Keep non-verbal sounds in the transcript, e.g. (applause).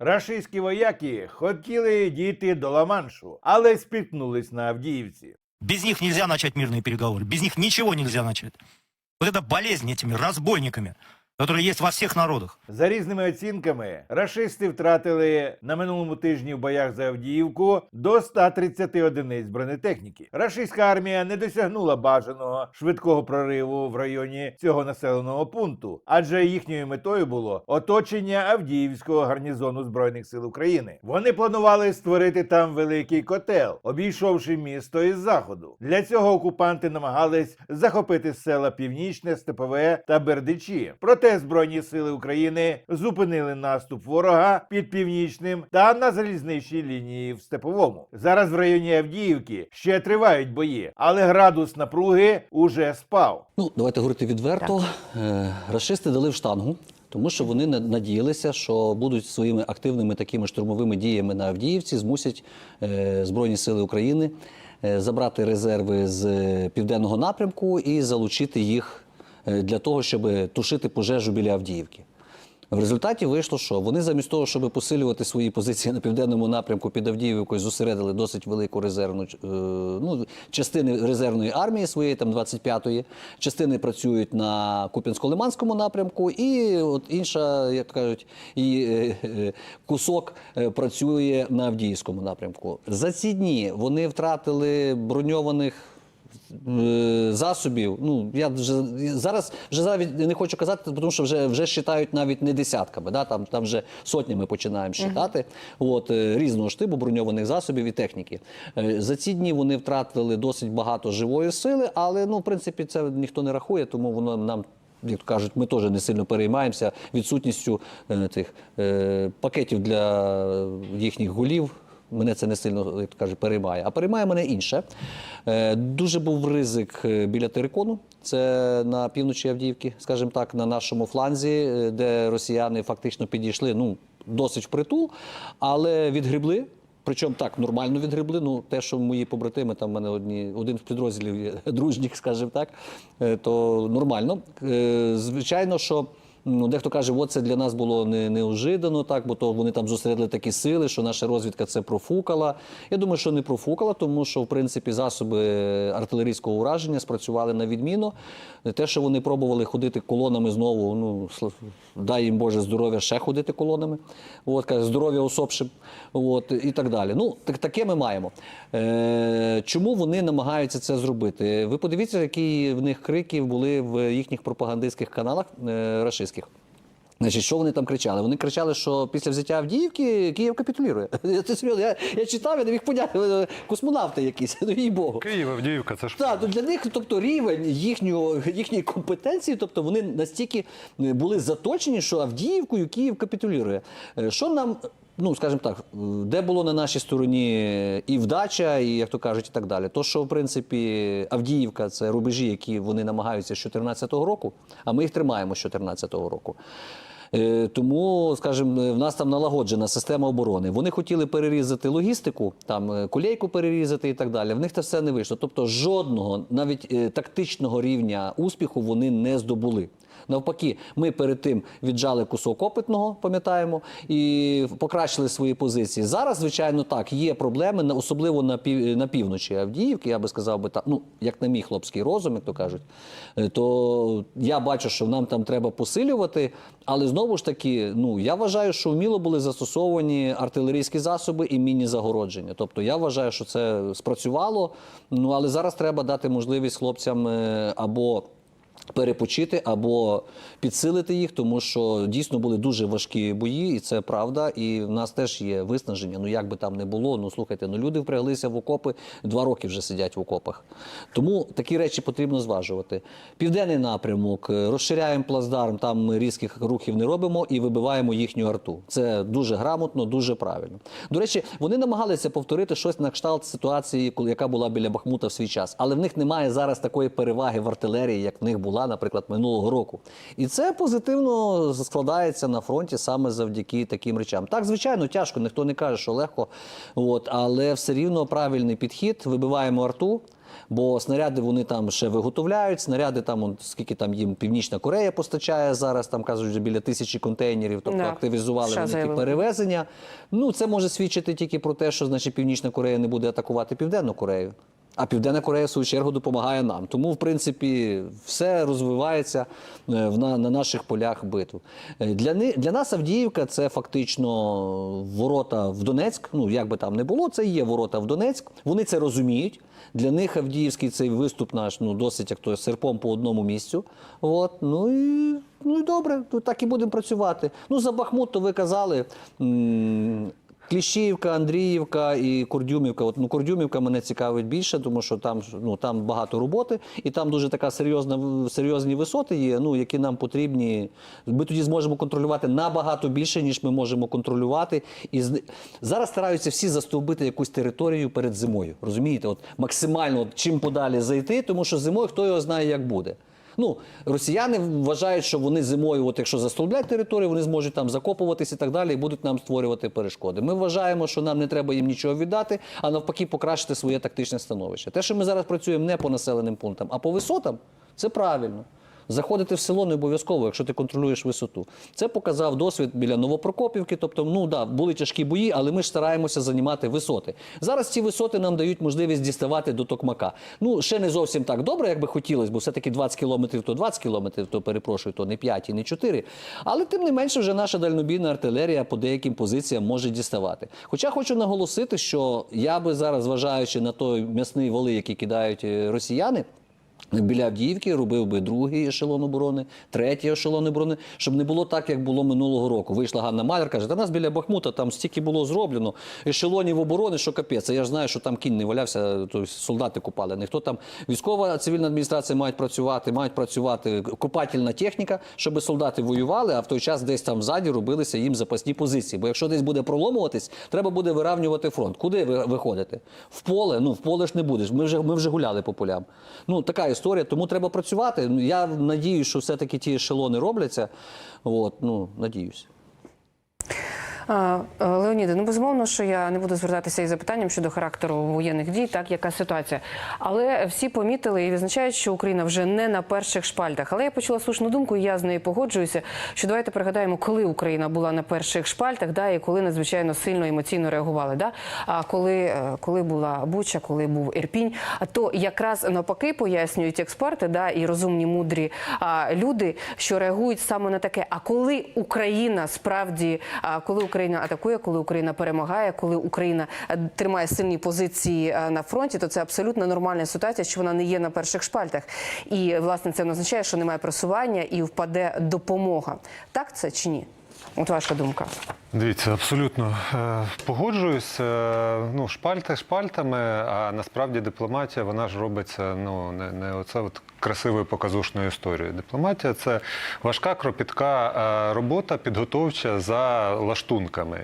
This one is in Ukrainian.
Рашистські вояки хотіли дійти до Ла-Маншу, але спіткнулись на Авдіївці. Без них нельзя начать мирные переговоры. Без них ничего нельзя начать. Вот это болезнь этими разбойниками, которые есть во всех народах. За різними оцінками, рашисти втратили на минулому тижні в боях за Авдіївку до 130 одиниць бронетехніки. Рашистська армія не досягнула бажаного швидкого прориву в районі цього населеного пункту, адже їхньою метою було оточення Авдіївського гарнізону збройних сил України. Вони планували створити там великий котел, обійшовши місто із заходу. Для цього окупанти намагались захопити села Північне, Степове та Бердичі. Проте збройні сили України зупинили наступ ворога під північним та на залізничній лінії в Степовому. Зараз в районі Авдіївки ще тривають бої, але градус напруги уже спав. Ну, давайте говорити відверто. Е, Рашисти дали в штангу, тому що вони на- надіялися, що будуть своїми активними такими штурмовими діями на Авдіївці змусять е, Збройні Сили України е, забрати резерви з е, південного напрямку і залучити їх для того, щоб тушити пожежу біля Авдіївки. В результаті вийшло, що вони замість того, щоб посилювати свої позиції на південному напрямку під Авдіївкою, зосередили досить велику резервну е, ну, частини резервної армії своєї, там 25-ї, частини працюють на Куп'янсько-Лиманському напрямку, і от інша, як кажуть, і е, е, кусок е, працює на Авдіївському напрямку. За ці дні вони втратили броньованих е, засобів. Ну я вже зараз вже навіть не хочу казати, тому що вже вже считають навіть не десятками. Да? Там, там вже сотнями починаємо считати. От е, різного штибу броньованих засобів і техніки. Е, За ці дні вони втратили досить багато живої сили, але ну в принципі це ніхто не рахує, тому воно нам. Як кажуть, ми теж не сильно переймаємося відсутністю е, тих е, пакетів для їхніх голів. Мене це не сильно як то переймає. А переймає мене інше. Е, дуже був ризик е, біля Терикону, це на півночі Авдіївки, скажімо так, на нашому фланзі, е, де росіяни фактично підійшли ну, досить впритул, але відгрібли. Причому так нормально відгребли. Ну, те, що мої побратими, там в мене одні, один з підрозділів (laughs) дружніх, скажімо так, то нормально. Звичайно, що. Ну, дехто каже, от це для нас було не, неожиданно, так, бо то вони там зосередили такі сили, що наша розвідка це профукала. Я думаю, що не профукала, тому що в принципі засоби артилерійського ураження спрацювали на відміну. Те, що вони пробували ходити колонами знову, ну дай їм Боже здоров'я ще ходити колонами. От, здоров'я особшим. От, і так далі. Ну, так, таке ми маємо. Е, чому вони намагаються це зробити? Ви подивіться, які в них крики були в їхніх пропагандистських каналах е, рашистських. Значить, що вони там кричали? Вони кричали, що після взяття Авдіївки Київ капітулює. (laughs) Це серйозно. Я, я читав, я не міг поняти. (laughs) Космонавти якісь, (laughs) ну їй Богу. Київ, Авдіївка, це ж Так, для них, тобто, рівень їхнього, їхньої компетенції, тобто вони настільки були заточені, що Авдіївкою Київ капітулює. Е, Що нам, ну скажімо так, де було на нашій стороні і вдача, і як то кажуть, і так далі. То, що в принципі Авдіївка це рубежі, які вони намагаються з 2014 року, а ми їх тримаємо з 2014 року. Е, Тому, скажімо, в нас там налагоджена система оборони. Вони хотіли перерізати логістику, там е, колейку перерізати і так далі. В них це все не вийшло. Тобто жодного навіть е, тактичного рівня успіху вони не здобули. Навпаки, ми перед тим віджали кусок опитного, пам'ятаємо, і покращили свої позиції. Зараз, звичайно, так, є проблеми, особливо на, пів, на півночі Авдіївки, я би сказав би так, ну, як на мій хлопський розум, як то кажуть, е, то я бачу, що нам там треба посилювати. Але знову ж таки, ну я вважаю, що вміло були застосовані артилерійські засоби і міні-загородження. Тобто я вважаю, що це спрацювало. Ну але зараз треба дати можливість хлопцям е, або перепочити або підсилити їх, тому що дійсно були дуже важкі бої, і це правда. І в нас теж є виснаження. Ну як би там не було. Ну слухайте, ну люди впряглися в окопи, два роки вже сидять в окопах. Тому такі речі потрібно зважувати. Південний напрямок, е, розширяємо плацдарм, там ми різких рухів не робимо і вибиваємо їхню арту. Це дуже грамотно, дуже правильно. До речі, вони намагалися повторити щось на кшталт ситуації, яка була біля Бахмута в свій час, але в них немає зараз такої переваги в артилерії, як в них була, наприклад, минулого року. І це позитивно складається на фронті саме завдяки таким речам. Так, звичайно, тяжко, ніхто не каже, що легко. От, але все рівно правильний підхід. Вибиваємо арту. Бо снаряди вони там ще виготовляють. Снаряди там, он, скільки там їм Північна Корея постачає зараз, там кажуть, вже біля тисячі контейнерів, тобто Да. активізували вони ті перевезення. Ну, це може свідчити тільки про те, що значить Північна Корея не буде атакувати Південну Корею. А Південна Корея, в свою чергу, допомагає нам. Тому, в принципі, все розвивається е, на, на наших полях битв. Е, Для, для нас Авдіївка це фактично ворота в Донецьк. Ну, як би там не було, це є ворота в Донецьк. Вони це розуміють. Для них Авдіївський цей виступ наш ну, досить як то серпом по одному місцю. От, ну і ну і добре, так і будемо працювати. Ну, за Бахмут, то ви казали. М, Кліщіївка, Андріївка і Курдюмівка. От, ну, Курдюмівка мене цікавить більше, тому що там, ну, там багато роботи, і там дуже така серйозна, серйозні висоти є, ну, які нам потрібні. Ми тоді зможемо контролювати набагато більше, ніж ми можемо контролювати. І з- зараз стараються всі застовбити якусь територію перед зимою. Розумієте? От максимально от, чим подалі зайти, тому що зимою хто його знає, як буде. Ну, росіяни вважають, що вони зимою, от якщо застолблять територію, вони зможуть там закопуватися і так далі, і будуть нам створювати перешкоди. Ми вважаємо, що нам не треба їм нічого віддати, а навпаки, покращити своє тактичне становище. Те, що ми зараз працюємо не по населеним пунктам, а по висотам, це правильно. Заходити в село не обов'язково, якщо ти контролюєш висоту. Це показав досвід біля Новопрокопівки. Тобто, ну да, були тяжкі бої, але ми ж стараємося займати висоти. Зараз ці висоти нам дають можливість діставати до Токмака. Ну, ще не зовсім так добре, як би хотілося, бо все-таки 20 кілометрів то 20 кілометрів, то перепрошую, то не 5 і не 4. Але тим не менше, вже наша дальнобійна артилерія по деяким позиціям може діставати. Хоча хочу наголосити, що я би зараз, зважаючи на той м'ясний воли, який кидають е, росіяни. Біля Авдіївки робив би другий ешелон оборони, третій ешелон оборони, щоб не було так, як було минулого року. Вийшла Ганна Маляр, каже, та нас біля Бахмута там стільки було зроблено, ешелонів оборони, що капець. Я ж знаю, що там кінь не валявся, то солдати купали. Ніхто там військова цивільна адміністрація мають працювати, мають працювати копательна техніка, щоб солдати воювали, а в той час десь там ззаді робилися їм запасні позиції. Бо якщо десь буде проломуватись, треба буде виравнювати фронт. Куди ви виходите? В поле? Ну в поле ж не будеш. Ми вже ми вже гуляли по полям. Ну така історія, тому треба працювати. Ну, Я надію, що все-таки ті ешелони робляться. От, ну, надіюсь. Е, Леоніде, ну безумовно, що я не буду звертатися із запитанням щодо характеру воєнних дій, так яка ситуація. Але всі помітили і відзначають, що Україна вже не на перших шпальтах. Але я почула слушну думку, і я з нею погоджуюся. Що давайте пригадаємо, коли Україна була на перших шпальтах, да, і коли надзвичайно сильно емоційно реагували. Да? А коли, е, коли була Буча, коли був Ірпінь, то якраз навпаки пояснюють експерти, да, і розумні, мудрі люди, що реагують саме на таке. А коли Україна справді, коли Україна атакує, коли Україна перемагає, коли Україна е, тримає сильні позиції е, на фронті, то це абсолютно нормальна ситуація, що вона не є на перших шпальтах. І власне це не означає, що немає просування і впаде допомога. Так це чи ні? От ваша думка. Дивіться, абсолютно е, погоджуюсь. Е, ну, шпальти шпальтами, а насправді дипломатія вона ж робиться ну, не, не оце от красивою показушною історією. Дипломатія це важка, кропітка е, робота, підготовча за лаштунками.